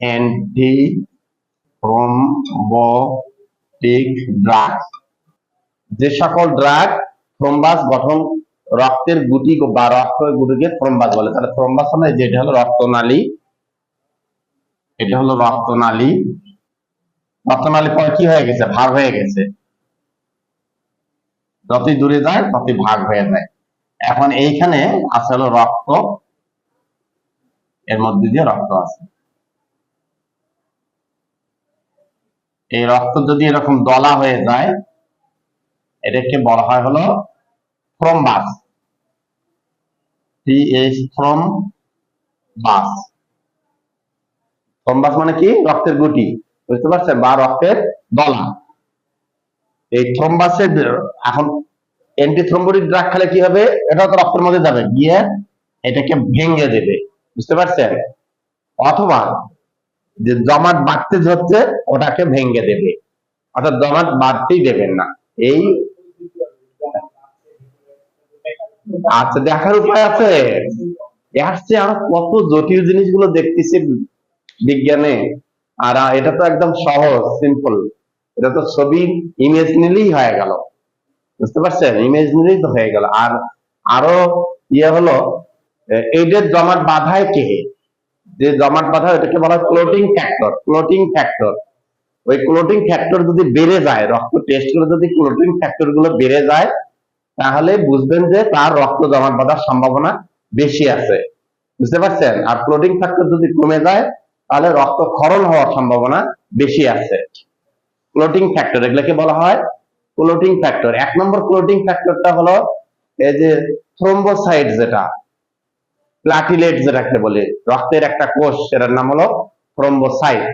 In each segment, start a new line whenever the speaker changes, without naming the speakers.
Anti drug যে সকল drug thrombus গঠন, রক্তের গুটি বা রক্ত গুটিকে থ্রোম্বাস বলে। তাহলে থ্রোম্বাস মানে যেটা হলো রক্তনালী। এটা হলো রক্তনালী। রক্তনালী পরে কি হয়ে গেছে? ভাগ হয়ে গেছে। যতই দূরে যায়, ততই ভাগ হয়ে যায়। এখন এইখানে আছে হলো রক্ত। এর মধ্যে দিয়ে রক্ত আছে। এই রক্ত যদি এরকম দলা হয়ে যায়, এটাকে বলা হয় হলো thrombus T H thrombus thrombus মানে কি? রক্তের গুটি। বুঝতে পারছেন? বা রক্তের দলা। এই থ্রোম্বাসের এখন অ্যান্টি থ্রোম্বোটিক ড্রাগ খেলে কি হবে? এটা তো রক্তের মধ্যে যাবে। গিয়ে এটাকে ভেঙে দেবে। বুঝতে পারছেন? অথবা যে জমাট বাড়তে হচ্ছে ওটাকে ভেঙে দেবে। অর্থাৎ জমাট বাড়তেই দেবেন না। এই আচ্ছা দেখার উপায় আছে? আসছে আরও কত জটিল জিনিসগুলো দেখতেছি বিজ্ঞানে। আর এটা তো একদম সহজ সিম্পল এটা তো ছবি ইমেজ নিলেই হয়ে গেল। বুঝতে পারছেন? ইমেজ নিলেই তো হয়ে গেল। আর আরও ইয়ে হলো, এ- এইটার জমাট বাধায় কে? যে জমাট বাধা, এটাকে বলা হয় ক্লোটিং ফ্যাক্টর ক্লোটিং ফ্যাক্টর ওই ক্লোটিং ফ্যাক্টর যদি বেড়ে যায়, রক্ত টেস্ট করে যদি ক্লোটিং ফ্যাক্টরগুলো বেড়ে যায়, তাহলে বুঝবেন যে তার রক্ত জমাট বাঁধার সম্ভাবনা বেশি আছে। বুঝতে পারছেন? আর ক্লোটিং ফ্যাক্টর যদি কমে যায়, তাহলে রক্ত ক্ষরণ হওয়ার সম্ভাবনা বেশি আছে। ক্লোটিং ফ্যাক্টর এগুলোকে বলা হয় ক্লোটিং ফ্যাক্টর এক নম্বর ক্লোটিং ফ্যাক্টরটা হলো এই যে থ্রোম্বোসাইট যেটা প্লাটিলেট যেটাকে বলে, রক্তের একটা কোষ, সেটার নাম হলো থ্রোম্বোসাইট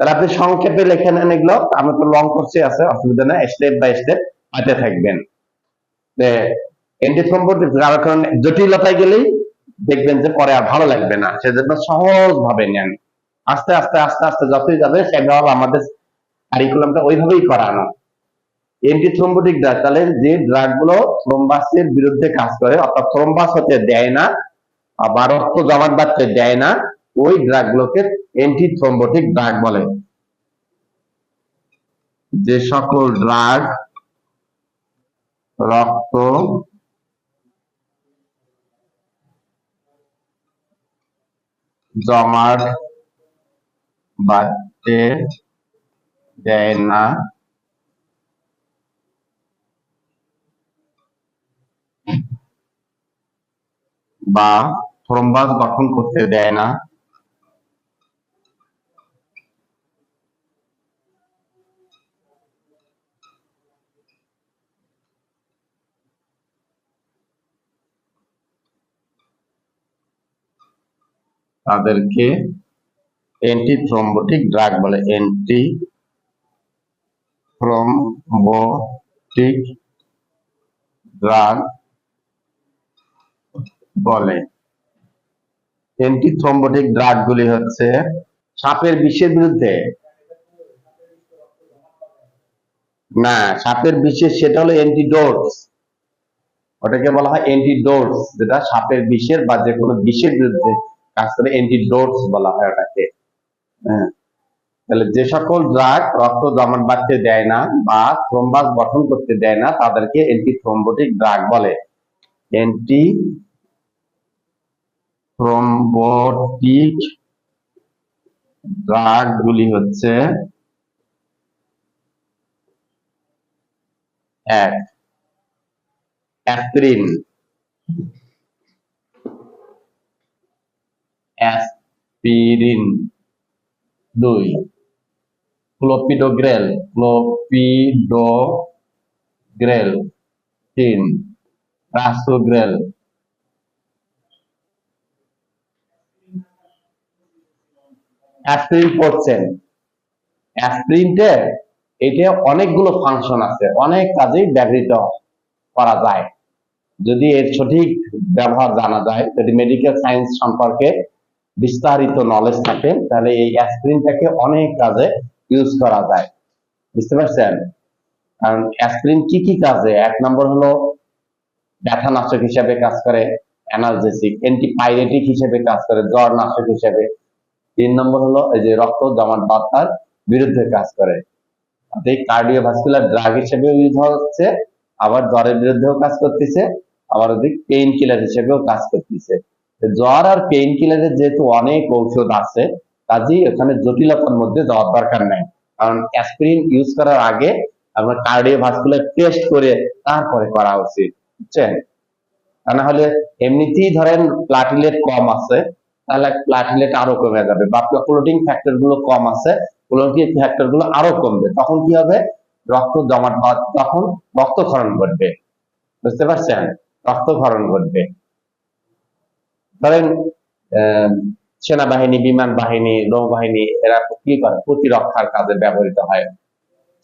তাহলে আপনি সংক্ষেপে লিখে নেন এগুলো, আমি তো লং কোর্সে আছে, অসুবিধা নেই স্টেপ বাই স্টেপ পাইতে থাকবেন। অ্যান্টিথ্রোম্বোটিক যার কারণে জটিলতায় গেলেই দেখবেন যে পরে আর ভালো লাগবে না, সেজন্য সহজ ভাবে নেন। আস্তে আস্তে আস্তে আস্তে, যতই যাবে সেভাবে আমাদের কারিকুলামটা ওইভাবেই করানো। অ্যান্টিথ্রোম্বোটিক ড্রাগ তাহলে যে ড্রাগগুলো থ্রোম্বাসের বিরুদ্ধে কাজ করে, অর্থাৎ থ্রোম্বাস হতে দেয় না বা রক্ত জমাট বাঁধতে দেয় না, ওই ড্রাগ গুলোকে অ্যান্টিথ্রোম্বোটিক ড্রাগ বলে। যে সকল ড্রাগ রক্ত, জমাট বাঁধতে দেয় না বা থ্রোম্বাস গঠন করতে দেয় না। তাদেরকে অ্যান্টি থ্রোম্বোটিক ড্রাগ বলে অ্যান্টি থ্রোম্বোটিক ড্রাগ বলে। অ্যান্টি থ্রোম্বোটিক ড্রাগ গুলি হচ্ছে সাপের বিষের বিরুদ্ধে। না, সাপের বিষের সেটা হলো অ্যান্টিডোটস ওটাকে বলা হয় অ্যান্টিডোটস যেটা সাপের বিষের বা যে কোনো বিষের বিরুদ্ধে কাজ করে অ্যান্টিডোটস বলা হয় ওটাকে। হ্যাঁ। তাহলে যে সকল ড্রাগ রক্ত জমাট বাঁধতে দেয় না বা থ্রোম্বাস গঠন করতে দেয় না, তাদেরকে অ্যান্টি থ্রোম্বোটিক ড্রাগ বলে। অ্যান্টি থ্রোম্বোটিক ড্রাগ গুলি হচ্ছে এক। অ্যাসপিরিন। অ্যাসপিরিন। দুই। ক্লোপিডোগ্রেল। ক্লোপিডোগ্রেল। তিন। রাসোগ্রেল। অ্যাসপিরিন পড়ছেন অ্যাসপিরিনটে এটা অনেকগুলো ফাংশন আছে, অনেক কাজেই ব্যবহৃত করা যায়। যদি এর সঠিক ব্যবহার জানা যায়, যদি মেডিকেল সায়েন্স সম্পর্কে বিস্তারিত নলেজ থাকে, তাহলে এই অ্যাসপিরিনটাকে অনেক কাজে ইউজ করা যায়। বুঝতে পারছেন? কারণ অ্যাসপ্রিন কি কি কাজে? এক নম্বর হলো ব্যথানাশক হিসেবে কাজ করে অ্যানালজেসিক অ্যান্টিপাইরেটিক হিসেবে কাজ করে জ্বর নাশক হিসেবে। তিন নম্বর হলো এই যে রক্ত জমাট বাঁধার বিরুদ্ধে কাজ করে। এই কার্ডিওভাস্কুলার ড্রাগ হিসেবেও ইউজ হচ্ছে, আবার জ্বরের বিরুদ্ধেও কাজ করতেছে, আবার ওদিক পেইন কিলার হিসেবেও কাজ করতেছে। জ্বর আর পেইন কিলারের যেহেতু অনেক ঔষধ আছে, কাজেই এখানে জটিলতার মধ্যে যাওয়ার দরকার নাই। কারণ অ্যাসপিরিন ইউজ করার আগে আপনার কার্ডিওভাস্কুলার টেস্ট করে তারপরে করা উচিত, বুঝছেন? তা না হলে এমনিতেই ধরেন প্লাটিলেট কম আছে তাহলে প্লাটিলেট আরও কমে যাবে। বা ক্লোটিং ফ্যাক্টরগুলো কম আছে ক্লোটিং ফ্যাক্টরগুলো আরও কমবে। তখন কি হবে? রক্ত জমাট তখন রক্তক্ষরণ ঘটবে। বুঝতে পারছেন? রক্তক্ষরণ ঘটবে। ধরেন সেনাবাহিনী, বিমান বাহিনী, নৌবাহিনী, এরা কি করে? প্রতিরক্ষার কাজে ব্যবহৃত হয়।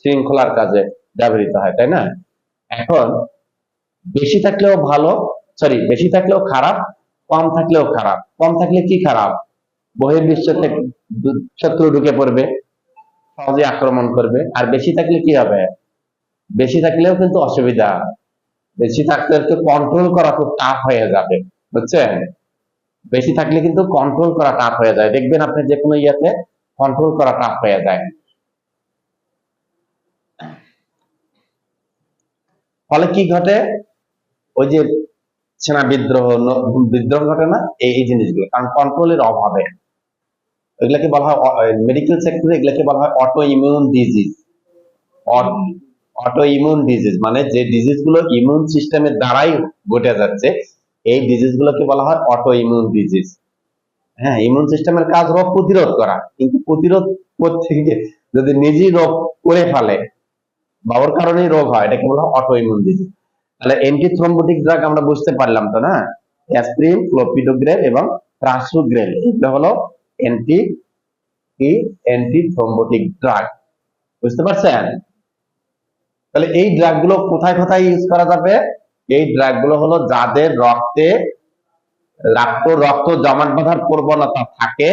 শৃঙ্খলার কাজে ব্যবহৃত হয়, তাই না? এখন বেশি থাকলেও ভালো সরি বেশি থাকলেও খারাপ কম থাকলেও খারাপ। কম থাকলে কি খারাপ? বহির্বিশ্ব থেকে শত্রু ঢুকে পড়বে সহজে আক্রমণ করবে। আর বেশি থাকলে কি হবে? বেশি থাকলেও কিন্তু অসুবিধা। বেশি থাকলে কন্ট্রোল করা খুব টাফ হয়ে যাবে, বুঝছেন? বেশি থাকলে কিন্তু কন্ট্রোল করা টাফ হয়ে যায়। দেখবেন আপনি যে কোনো ইয়েতে কন্ট্রোল করা টাফ হয়ে যায়। ফলে কি ঘটে? ওই যে সেনা বিদ্রোহ বিদ্রোহ ঘটে না, এই জিনিসগুলো। কারণ কন্ট্রোলের অভাবে। এগুলাকে বলা হয় মেডিকেল সেক্টরে এগুলাকে বলা হয় auto immune disease auto immune disease মানে যে ডিজিজগুলো ইমিউন সিস্টেমের দ্বারাই ঘটে যাচ্ছে, এই ডিজিজ গুলোকে বলা হয় অটো ইমিউন ডিজিজ হ্যাঁ ইমিউন সিস্টেমের কাজ রোগ প্রতিরোধ করা। কিন্তু প্রতিরোধ করতে গিয়ে যদি নিজেই রোগ করে ফেলে, বা ওর কারণেই রোগ হয়, এটাকে বলা হয় অটো ইমিউন ডিজিজ তাহলে অ্যান্টি থ্রম্বোটিক ড্রাগ আমরা বুঝতে পারলাম তো না? অ্যাসপ্রিন ক্লোপিডোগ্রেল এবং ট্রান্সুগ্রেল এগুলো হলো অ্যান্টি কি? অ্যান্টি থ্রম্বোটিক ড্রাগ বুঝতে পারছেন? তাহলে এই ড্রাগগুলো কোথায় কোথায় ইউজ করা যাবে? এই ড্রাগগুলো হলো যাদের রক্তে রক্ত রক্ত জমাট বাঁধার প্রবণতা থাকে,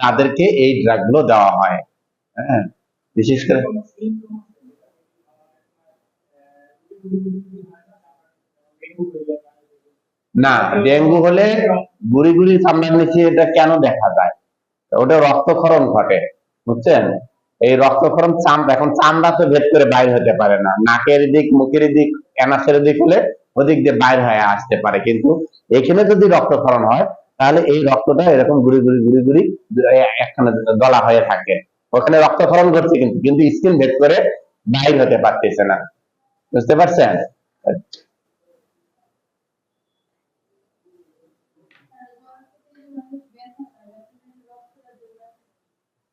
তাদেরকে এই ড্রাগগুলো দেওয়া হয়। হ্যাঁ? বিশেষ করে না, ডেঙ্গু হলে গুড়ি গুড়ি সামনের নিচে এটা কেন দেখা যায়? ওটা রক্তক্ষরণ ঘটে, বুঝছেন? এই রক্তক্ষরণ চাম, এখন চামড়া তো ভেদ করে বাইর হতে পারে না। নাকের দিক, মুখের দিক, অ্যানাসের দিক হলে ওদিক দিয়ে বাইর হয়ে আসতে পারে। কিন্তু এখানে যদি রক্তক্ষরণ হয়, তাহলে এই রক্তটা এরকম গুড়ি গুড়ি গুড়ি গুড়ি একখানে দলা হয়ে থাকে। ওখানে রক্তক্ষরণ ঘটছে কিন্তু কিন্তু স্কিন ভেদ করে বাইর হতে পারতেছে না। বুঝতে পারছেন?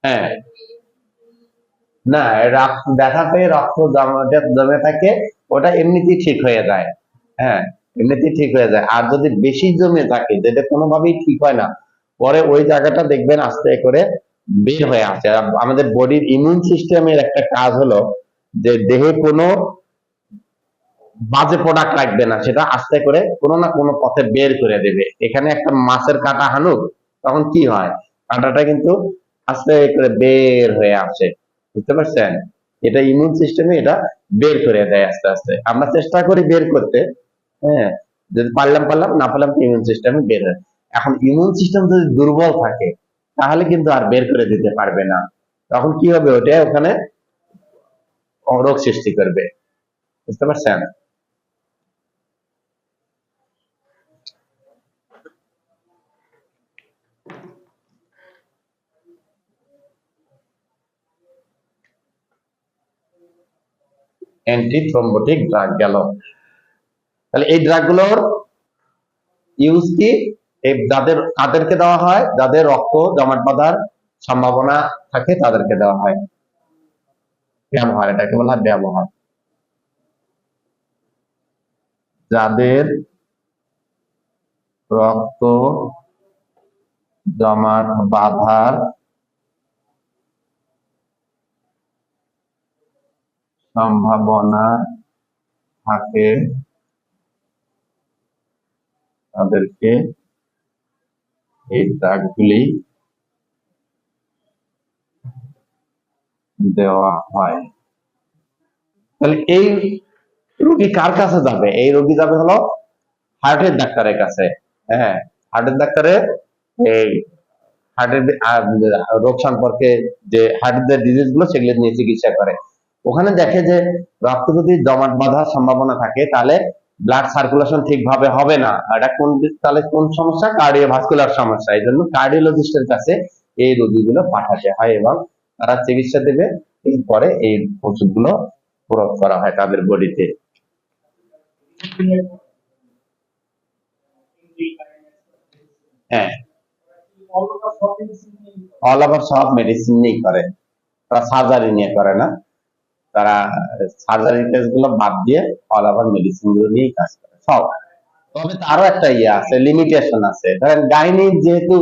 হ্যাঁ। না, রক্ত জমে থাকে, ওটা এমনিতেই ঠিক হয়ে যায়। হ্যাঁ এমনিতেই ঠিক হয়ে যায়। আর যদি বেশি জমে থাকে, যেটা কোনোভাবেই ঠিক হয় না, পরে ওই জায়গাটা দেখবেন আস্তে করে বের হয়ে আসে। আমাদের বডির ইমিউন সিস্টেমের একটা কাজ হলো যে দেহে কোনো বাজে প্রোডাক্ট রাখবে না, সেটা আস্তে করে কোনো না কোনো পথে বের করে দেবে। এখানে একটা মাছের কাঁটা হানুক, তখন কি হয়? কাঁটাটা কিন্তু আস্তে করে বের হয়ে আসে। বুঝতে পারছেন? এটা ইমিউন সিস্টেমে এটা বের করে দেয় আস্তে আস্তে। আমরা চেষ্টা করি বের করতে হ্যাঁ? যদি পারলাম পারলাম, না পারলাম ইমিউন সিস্টেমে বের হয়। এখন ইমিউন সিস্টেম যদি দুর্বল থাকে, তাহলে কিন্তু আর বের করে দিতে পারবে না। তখন কি হবে? ওটা ওখানে রোগ সৃষ্টি করবে। বুঝতে পারছেন? অ্যান্টি থ্রম্বোটিক ড্রাগ গেল। তাহলে এই ড্রাগগুলোর ইউজ কি? এই যাদের, কাদেরকে দেওয়া হয়? যাদের রক্ত জমাট বাঁধার সম্ভাবনা থাকে, তাদেরকে দেওয়া হয়। ব্যবহার, এটাকে বলা হয় ব্যবহার। যাদের রক্ত জমাট বাঁধার সম্ভাবনা থাকে, তাদেরকে এই ড্রাগগুলি দেওয়া হয়। তাহলে এই রোগী কার কাছে যাবে? এই রোগী যাবে হলো হার্টের ডাক্তারের কাছে। হ্যাঁ হার্টের ডাক্তারের এই হার্টের রোগ সম্পর্কে যে হার্টের ডিজিজগুলো সেগুলো নিয়ে চিকিৎসা করে। ওখানে দেখে যে রক্ত যদি জমাট বাঁধার সম্ভাবনা থাকে, তাহলে ব্লাড সার্কুলেশন ঠিকভাবে হবে না। এটা কোন তাহলে কোন সমস্যা? কার্ডিওভাস্কুলার সমস্যা। এই জন্য কার্ডিওলজিস্টের কাছে এই রোগীগুলো পাঠাতে হয় এবং তারা চিকিৎসা দেবে। এরপরে এই ওষুধগুলো প্রয়োগ করা হয় তাদের বডিতে। হ্যাঁ। অল ওভার সব মেডিসিন নিয়েই করে। তারা সার্জারি নিয়ে করে না। তারা সার্জারি টেস্টগুলো বাদ দিয়ে অল ওভার মেডিসিনগুলো নিয়েই কাজ করে, সব। তবে তারও একটা ইয়ে আছে লিমিটেশন আছে। ধরেন গাইনিক যেহেতু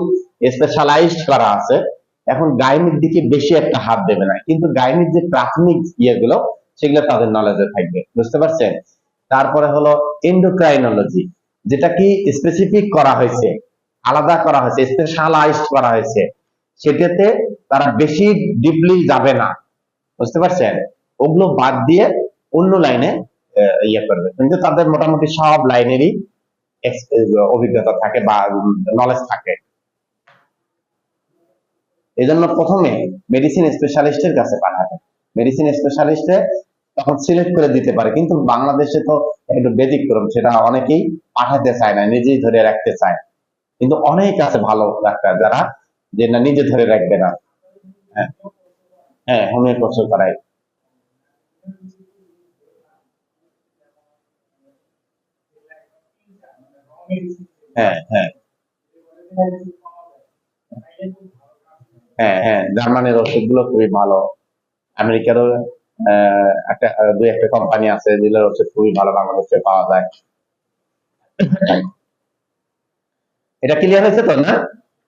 স্পেশালাইজড করা আছে, এখন গাইনিক দিকে বেশি একটা হাত দেবে না। কিন্তু গাইনিক যে প্রাথমিক ইয়েগুলো, সেগুলো তাদের নলেজে থাকবে, বুঝতে পারছেন? তারপরে হলো এন্ডোক্রাইনোলজি যেটা কি স্পেসিফিক করা হয়েছে, আলাদা করা হয়েছে স্পেশালাইজড করা হয়েছে। সেটাতে তারা বেশি ডিপলি যাবে না, বুঝতে পারছেন? ওগুলো বাদ দিয়ে অন্য লাইনে ইয়ে করবে। কিন্তু তাদের মোটামুটি সব লাইনেরই অভিজ্ঞতা থাকে বা নলেজ থাকে। এই জন্য প্রথমে মেডিসিন স্পেশালিস্টের কাছে পাঠাবে। মেডিসিন স্পেশালিস্টে তখন সিলেক্ট করে দিতে পারে। কিন্তু বাংলাদেশে তো একটু ব্যতিক্রম, সেটা অনেকেই পাঠাতে চায় না, নিজেই ধরে রাখতে চায়। কিন্তু অনেক আছে ভালো ডাক্তার যারা, যে না নিজে ধরে রাখবে না। হ্যাঁ হ্যাঁ হোমিও কোর্স করায়। হ্যাঁ হ্যাঁ। হ্যাঁ হ্যাঁ খুবই ভালো। আমেরিকারও একটা দুই একটা কোম্পানি আছে যেগুলোর ওষুধ খুবই ভালো বাংলাদেশে পাওয়া যায়। এটা ক্লিয়ার হয়েছে তো না?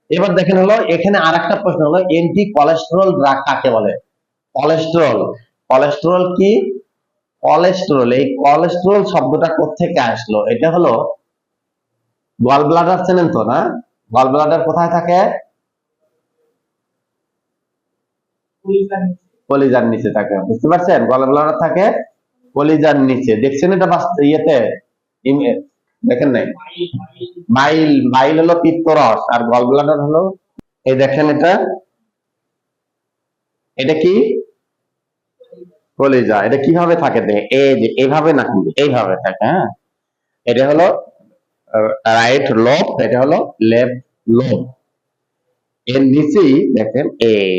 এবার দেখেন হলো, এখানে আর একটা প্রশ্ন হলো এন্টি কোলেস্টেরল ড্রাগ কাকে বলে? কোলেস্টেরল কোলেস্টেরল কি? কোলেস্টেরল এই কোলেস্টেরল শব্দটা কোত্থেকে আসলো? এটা হলো গল ব্লাডার চেনেন তো না? গল ব্লাডার কোথায় থাকে? কলিজার নিচে। থাকে। বুঝতে পারছেন? গল ব্লাডার থাকে কলিজার নিচে। দেখছেন এটা ইয়েতে? দেখেন নাই? মাইল মাইল হলো পিত্তরস আর গল ব্লাডার হলো এই দেখেন এটা। এটা কি? কলিজা এটা কীভাবে থাকে দেখে এই যে এইভাবে না কিন্তু এইভাবে থাকে হ্যাঁ? এটা হলো রাইট লোব এটা হলো লেফট লোব এর নিচেই দেখেন এই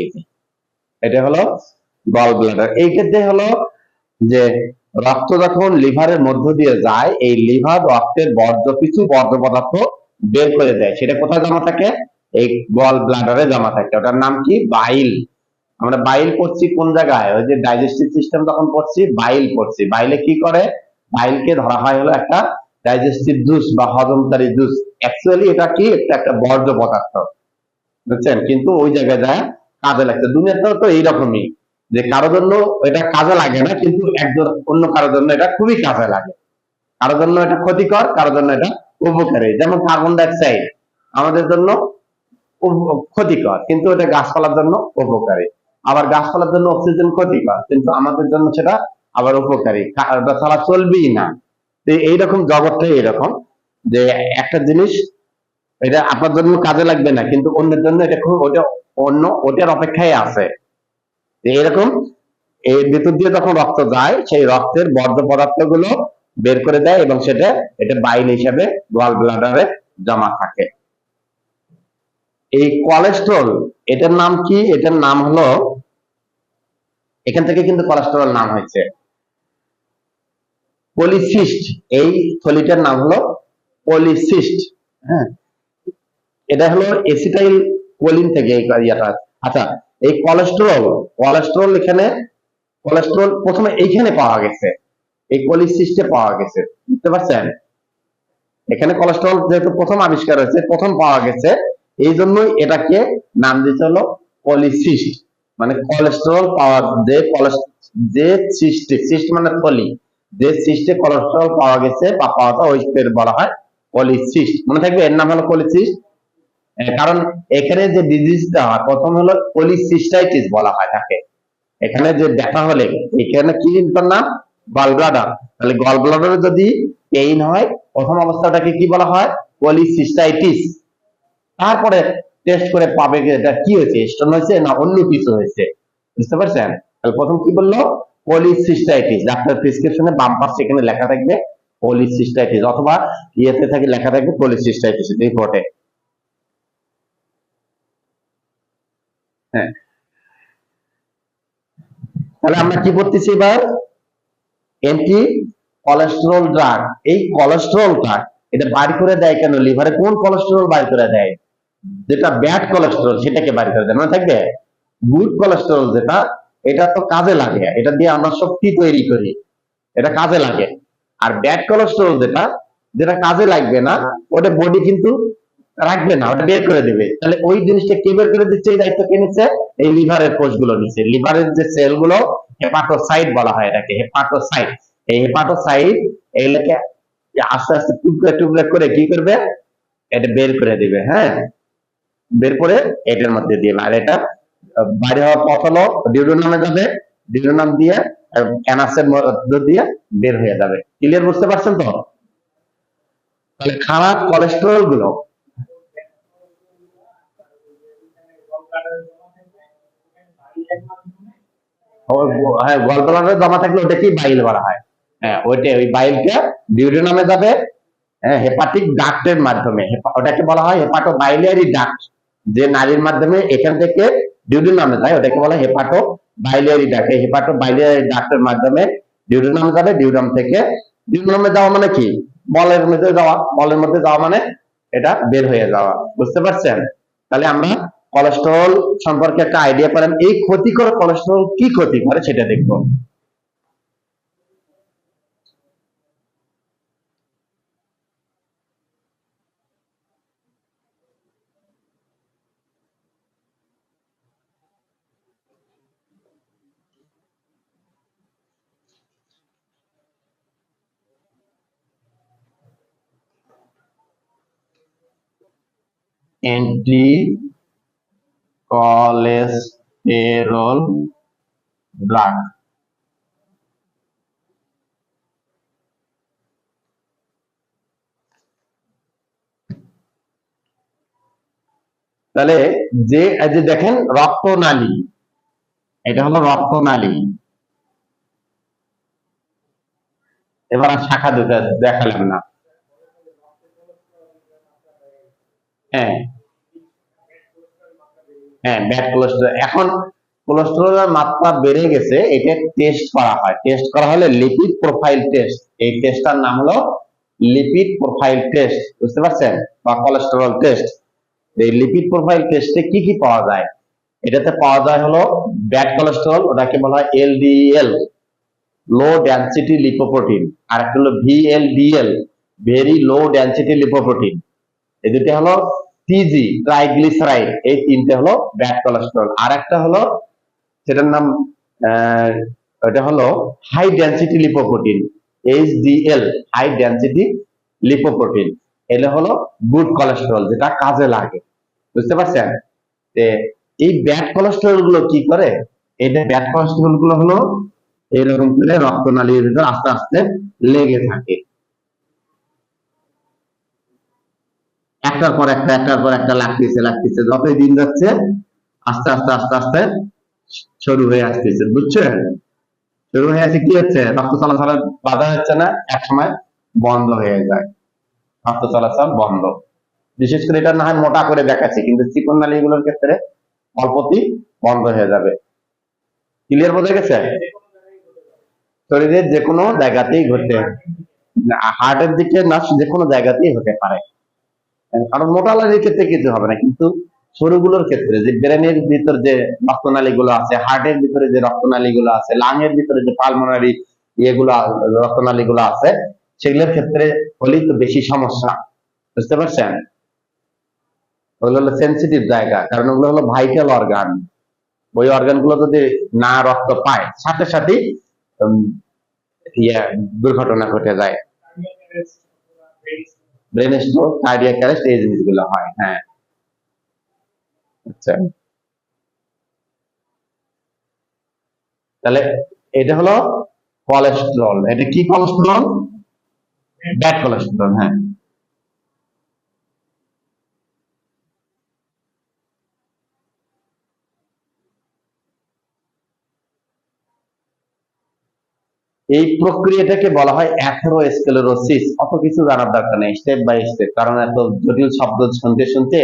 এটা হলো গল ব্লাডার এই ক্ষেত্রে হলো যে, রক্ত যখন লিভারের মধ্য দিয়ে যায়, এই লিভার রক্তের বর্জ্য, কিছু বর্জ্য পদার্থ বের করে দেয়। সেটা কোথায় জমা থাকে? এই গল ব্লাডারে জমা থাকে। ওটার নাম কি? বাইল আমরা বাইল পড়ছি কোন জায়গায়? ওই যে ডাইজেস্টিভ সিস্টেম তখন পড়ছি বাইল পড়ছি। বাইলে কি করে? বাইলকে ধরা হয় হলো একটা ডাইজেস্টিভ জুস বা হজমকারী জুস অ্যাকচুয়ালি এটা কি? একটা একটা বর্জ্য পদার্থ। বুঝছেন? কিন্তু ওই জায়গায় যায় কাজে লাগছে। দুনিয়াতেও তো এইরকমই। যে কারোর জন্য এটা কাজে লাগে না, কিন্তু একজন অন্য কারোর জন্য এটা খুবই কাজে লাগে। কারোর জন্য এটা ক্ষতিকর, কারোর জন্য এটা উপকারী। যেমন কার্বন ডাইঅক্সাইড আমাদের জন্য ক্ষতিকর, কিন্তু এটা গাছপালার জন্য উপকারী। আবার গাছপালার জন্য অক্সিজেন ক্ষতিকর কিন্তু আমাদের জন্য সেটা আবার উপকারী। কা- ওটা ছাড়া চলবেই না। এইরকম জগৎটাই এরকম যে একটা জিনিস এটা আপনার জন্য কাজে লাগবে না, কিন্তু অন্যের জন্য এটা খুব ওটা অন্য ওটার অপেক্ষায় আছে। তো এরকম এর ভিতর দিয়ে যখন রক্ত যায়, সেই রক্তের বর্জ্য পদার্থগুলো বের করে দেয় এবং সেটা, এটা বাইল হিসাবে গল ব্লাডারে জমা থাকে। এই কোলেস্ট্রল এটার নাম কি? এটার নাম হলো, এখান থেকে কিন্তু কোলেস্টেরল নাম হয়েছে। পলিসিস্ট এই থলিটার নাম হলো পলিসিস্ট হ্যাঁ? এটা হলো এসিটাইল কোলিন থেকে এই ইয়াটা। আচ্ছা এই কোলেস্টেরল কোলেস্টেরল এখানে কোলেস্টেরল প্রথমে এইখানে পাওয়া গেছে। এই পলিসিস্টে পাওয়া গেছে। বুঝতে পারছেন? এখানে কোলেস্টেরল যেহেতু প্রথম আবিষ্কার হয়েছে, প্রথম পাওয়া গেছে এই জন্যই এটাকে নাম দিতে হলো পলিসিস্ট মানে কোলেস্টেরল পাওয়া যে যে সিস্টে সিস্ট মানে পলি যে সিস্টে কোলেস্টেরল পাওয়া গেছে বা পাওয়াটা ওই পেট বলা হয় পলিসিস্ট মনে থাকবে এর নাম হলো পলিসিস্ট কারণ এখানে যে ডিজিজটা হয়, প্রথম হলো পলিসিস্টাইটিস বলা হয় তাকে। এখানে যে দেখা হলে, এখানে কি নাম? গল ব্লাডার তাহলে গল ব্লাডারে যদি পেইন হয়, প্রথম অবস্থাটাকে কি বলা হয়? পলিসিস্টাইটিস তারপরে টেস্ট করে পাবে যে এটা কি হয়েছে স্টোন হয়েছে না অন্য কিছু হয়েছে। বুঝতে পারছেন? তাহলে প্রথম কি বলল? পলিসিস্টাইটিস ডাক্তার প্রেসক্রিপশনে বাম পাশে এখানে লেখা থাকবে পলিসিস্টাইটিস অথবা ইয়েতে থাকে লেখা থাকবে পলিসিস্টাইটিস রিপোর্টে হ্যাঁ। তাহলে আমরা কি করতেছি এবার? অ্যান্টি কোলেস্টেরল ড্রাগ এই কোলেস্টেরলটা এটা বার করে দেয় কেন? লিভারে কোন কোলেস্টেরল বার করে দেয়? যেটা ব্যাড কোলেস্টেরল সেটাকে বার করে দেয়। মনে থাকবে? গুড কোলেস্টেরল যেটা, এটা তো কাজে লাগে। এটা দিয়ে আমরা শক্তি তৈরি করি। এটা কাজে লাগে। আর ব্যাড কোলেস্টেরল যেটা যেটা কাজে লাগবে না, ওটা বডি কিন্তু রাখবে না, ওটা বের করে দেবে। তাহলে ওই জিনিসটা কে বের করে দিচ্ছে? এই দায়িত্ব কে নিচ্ছে? এই লিভারের কোষগুলো নিচ্ছে। লিভারের যে সেলগুলো হেপাটোসাইট বলা হয় এটাকে হেপাটোসাইট এই হেপাটোসাইট এগুলোকে আস্তে আস্তে টুকরা টুকরা করে কি করবে? এটা বের করে দিবে হ্যাঁ? বের করে এটার মধ্যে দিবে আর এটা বাইরে হওয়ার পথ হলো ডিউডোনামে যাবে ডিউডোনাম দিয়ে অ্যানাসের মধ্যে দিয়ে বের হয়ে যাবে। ক্লিয়ার বুঝতে পারছেন তো? তাহলে খারাপ কোলেস্টেরলগুলো হ্যাঁ গলব্লাডারে জমা থাকলে ওটাকেই বাইল বলা হয়। হ্যাঁ ওইটা, ওই বাইলটা ডিউডোনামে যাবে হ্যাঁ হেপাটিক ডাক্টের মাধ্যমে। ওটাকে বলা হয় হেপাটো বাইলিয়ারি ডাক্ট যে নারীর মাধ্যমে এখান থেকে ডিউডোনামে যায়, ওটাকে বলা হেপাটো বাইলিয়ারি ডাক্ট এই হেপাটো বাইলিয়ারি ডাক্টের মাধ্যমে ডিউডোনামে যাবে ডিউডাম থেকে ডিউডোনামে যাওয়া মানে কি? মলের মধ্যে যাওয়া। মলের মধ্যে যাওয়া মানে এটা বের হয়ে যাওয়া। বুঝতে পারছেন? তাহলে আমরা কোলেস্টেরল সম্পর্কে একটা আইডিয়া পেলাম এই ক্ষতিকর কোলেস্টেরল কি ক্ষতি করে সেটা দেখব। অ্যান্টি কোলেস্টেরল ড্রাগ তাহলে যে যে দেখেন রক্তনালী, এটা হলো রক্তনালী। এবার শাখা দুটো দেখালাম না। হ্যাঁ। ব্যাড এখন মাত্রা বেড়ে গেছে, এটা টেস্ট করা হয়। টেস্ট করা হলে লিপিড প্রোফাইল টেস্ট এই টেস্টটার নাম হলো লিপিড প্রোফাইল টেস্ট বুঝতে পারছেন? বা টেস্ট এই লিপিড প্রোফাইল টেস্টে কি কি পাওয়া যায়? এটাতে পাওয়া যায় হলো ব্যাড কোলেস্টেরল ওটাকে বলা হয় এলডিএল লো ডেনসিটি লিপোপ্রোটিন আর একটা হলো VLDL very low density lipoprotein এই দুটো হলো টিজি ট্রাইগ্লিসারাইড এই তিনটে হলো ব্যাড কোলেস্টেরল আর একটা হলো, সেটার নাম ওটা হলো high density lipoprotein HDL high density lipoprotein এটা হলো গুড কোলেস্টেরল যেটা কাজে লাগে। বুঝতে পারছেন? এই ব্যাড কোলেস্টেরলগুলো কি করে? এই ব্যাড কোলেস্টেরলগুলো হলো, এরকম করে রক্তনালীর ভিতর আস্তে আস্তে লেগে থাকে। একটার পর একটা, একটার পর একটা লাগতেছে লাগতেছে। যতই দিন যাচ্ছে, আস্তে আস্তে আস্তে আস্তে শুরু হয়ে আসতেছে বুঝছেন শুরু হয়ে আসে কি হচ্ছে? রক্ত চলাচলের বাধা হচ্ছে না এক সময় বন্ধ হয়ে যায়। রক্ত চলাচল বন্ধ। বিশেষ করে এটা না হয় মোটা করে দেখাচ্ছি, কিন্তু চিকন নালীগুলোর ক্ষেত্রে অল্পতেই বন্ধ হয়ে যাবে। ক্লিয়ার বোঝা গেছে? শরীরের যে কোনো জায়গাতেই ঘটতে হার্টের দিকে না যে কোনো জায়গাতেই হতে পারে। কারণ মোটা নালীর ক্ষেত্রে কিছু হবে না, কিন্তু সরুগুলোর ক্ষেত্রে যে ব্রেনের ভিতর যে রক্তনালী গুলো আছে, হার্টের ভিতরে যে রক্তনালী গুলো আছে লাং এর ভিতরে যে পালমোনারি ইয়েগুলো রক্তনালী গুলো আছে, সেগুলোর ক্ষেত্রে হলেই তো বেশি সমস্যা, বুঝতে পারছেন? ওগুলো হলো সেন্সিটিভ জায়গা, কারণ ওগুলো হলো ভাইটাল অর্গান ওই অর্গানগুলো যদি না রক্ত পায়, সাথে সাথে ইয়ে দুর্ঘটনা ঘটে যায়। ব্রেন স্ট্রোক কার্ডিয়াক অ্যারেস্ট এই জিনিসগুলো হয় হ্যাঁ। আচ্ছা। তাহলে এটা হলো কোলেস্টেরল এটা কি কোলেস্টেরল ব্যাড কোলেস্টেরল হ্যাঁ। এই প্রক্রিয়াটাকে বলা হয় অ্যাথেরোস্ক্লেরোসিস অত কিছু জানার দরকার নেই স্টেপ বাই স্টেপ কারণ এত জটিল শব্দ শুনতে শুনতে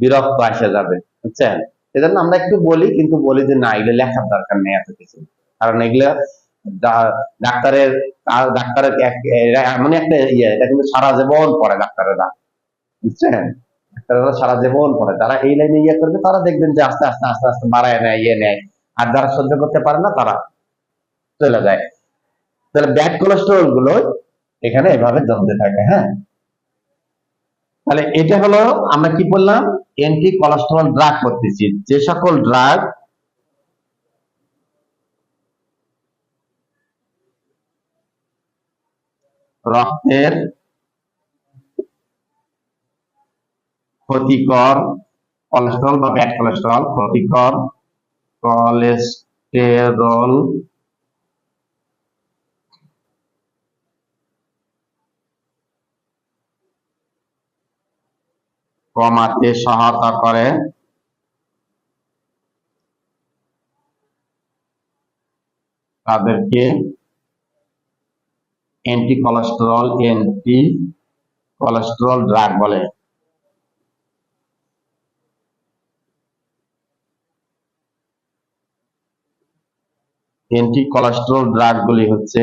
বিরক্ত আসে যাবে, বুঝছেন? এজন্য আমরা একটু বলি, কিন্তু বলি যে না, এগুলো লেখার দরকার নেই এত কিছু। কারণ এগুলো ডাক্তারের ডাক্তারের এমন একটা ইয়ে এটা কিন্তু সারা জীবন পড়ে ডাক্তারেরা, বুঝছেন? ডাক্তারেরা সারা জীবন পড়ে। তারা এই লাইনে ইয়ে করবে, তারা দেখবেন যে আস্তে আস্তে আস্তে আস্তে বাড়ায় নেয় ইয়ে নেয়। আর যারা সহ্য করতে পারে না, তারা চলে যায়। তাহলে ব্যাড কোলেস্টেরলগুলো এখানে এভাবে জমতে থাকে হ্যাঁ? তাহলে এটা হলো আমরা কি বললাম? অ্যান্টি কোলেস্টেরল ড্রাগ করতেছি। যে সকল ড্রাগ রক্তের ক্ষতিকর কোলেস্টেরল বা ব্যাড কোলেস্টেরল ক্ষতিকর কোলেস্টেরল কমাতে সহায়তা করে। তাদেরকে anti cholesterol anti cholesterol drug বলে। অ্যান্টি কোলেস্টেরল ড্রাগ গুলি হচ্ছে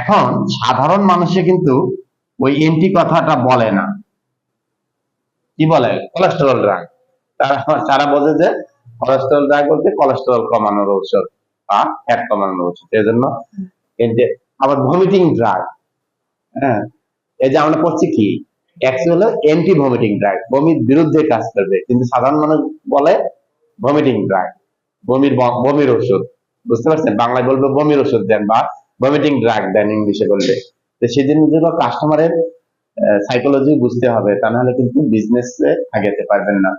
এখন সাধারণ মানুষে কিন্তু ওই এন্টি কথাটা বলে না। কি বলে? কোলেস্টেরল ড্রাগ তারা তারা বোঝে যে কোলেস্টেরল ড্রাগ বলতে কোলেস্টেরল কমানোর ঔষধ বা ফ্যাট কমানোর ঔষধ। এই জন্য এই যে আবার ভমিটিং ড্রাগ হ্যাঁ? এই যে আমরা পড়ছি কি? ভমিটিং ড্রাগ বমির বিরুদ্ধে কাজ করবে। কিন্তু সাধারণ মানুষ বলে ভমিটিং ড্রাগ বমির বমির ওষুধ বুঝতে পারছেন? বাংলায় বলবে বমির ওষুধ দেন বা ভমিটিং ড্রাগ দেন ইংলিশে বলবে তো সেদিন জন্য কাস্টমারের সাইকোলজি বুঝতে হবে, তা নাহলে কিন্তু বিজনেসে আগাতে পারবেন না।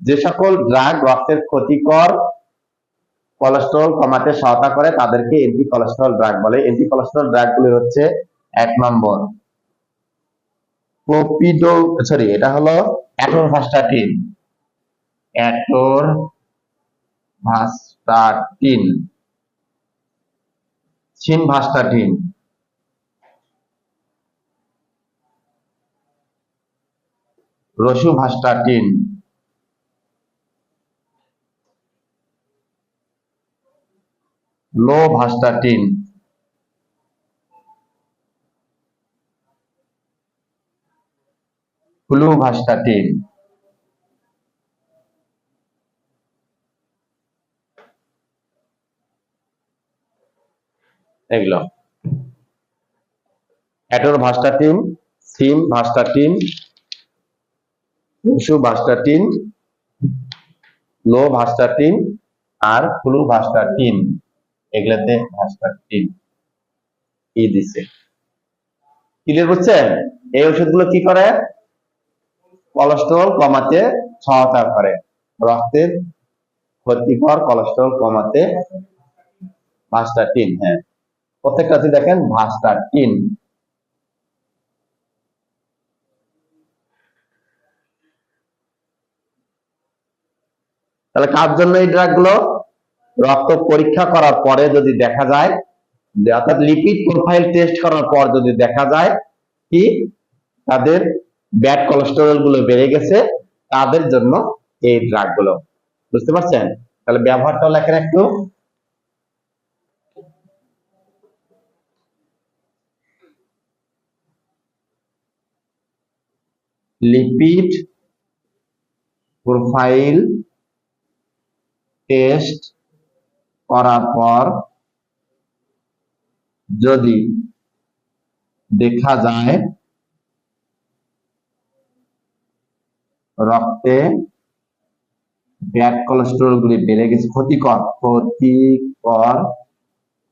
যে সকল ড্রাগ রক্তের ক্ষতিকর কোলেস্টেরল কমাতে সহায়তা করে, তাদেরকে এন্টি কোলেস্টেরল ড্রাগ বলে। এন্টি কোলেস্টেরল ড্রাগ গুলি হচ্ছে এক নম্বর প্রোপিডো সরি এটা হলো atorvastatin simvastatin rosuvastatin lovastatin fluvastatin atorvastatin simvastatin rosuvastatin lovastatin fluvastatin এগুলো অ্যাটোরভাস্টাটিন সিমভাস্টাটিন রসুভাস্টাটিন লোভাস্টাটিন আর ফ্লুভাস্টাটিন এগুলাতে ভাস্টাটিন ই দিছে। ক্লিয়ার বুঝছেন? এই ওষুধগুলো কি করে? কোলেস্টেরল কমাতে সহায়তা করে। রক্তের ক্ষতিকর কোলেস্টেরল কমাতে ভাস্টাটিন হ্যাঁ। প্রত্যেকটাতে দেখেন ভাস্টাটিন তাহলে কার জন্য এই ড্রাগগুলো রক্ত পরীক্ষা করার পরে যদি দেখা যায়, অর্থাৎ লিপিড প্রোফাইল টেস্ট করার পর যদি দেখা যায় কি, তাদের ব্যাড কোলেস্টেরলগুলো বেড়ে গেছে, তাদের জন্য এই ড্রাগগুলো বুঝতে পারছেন? তাহলে ব্যবহারটাও লেখেন একটু। লিপিড প্রোফাইল টেস্ট করার পর যদি দেখা যায় রক্তে ব্যাড কোলেস্টেরল গুলি বেড়ে গেছে, ক্ষতিকর ক্ষতিকর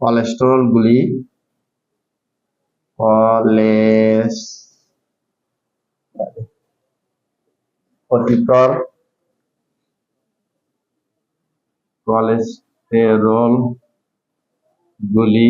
কোলেস্টেরল গুলি কলেস ক্ষতিকর কোলেস্টেরল গুলি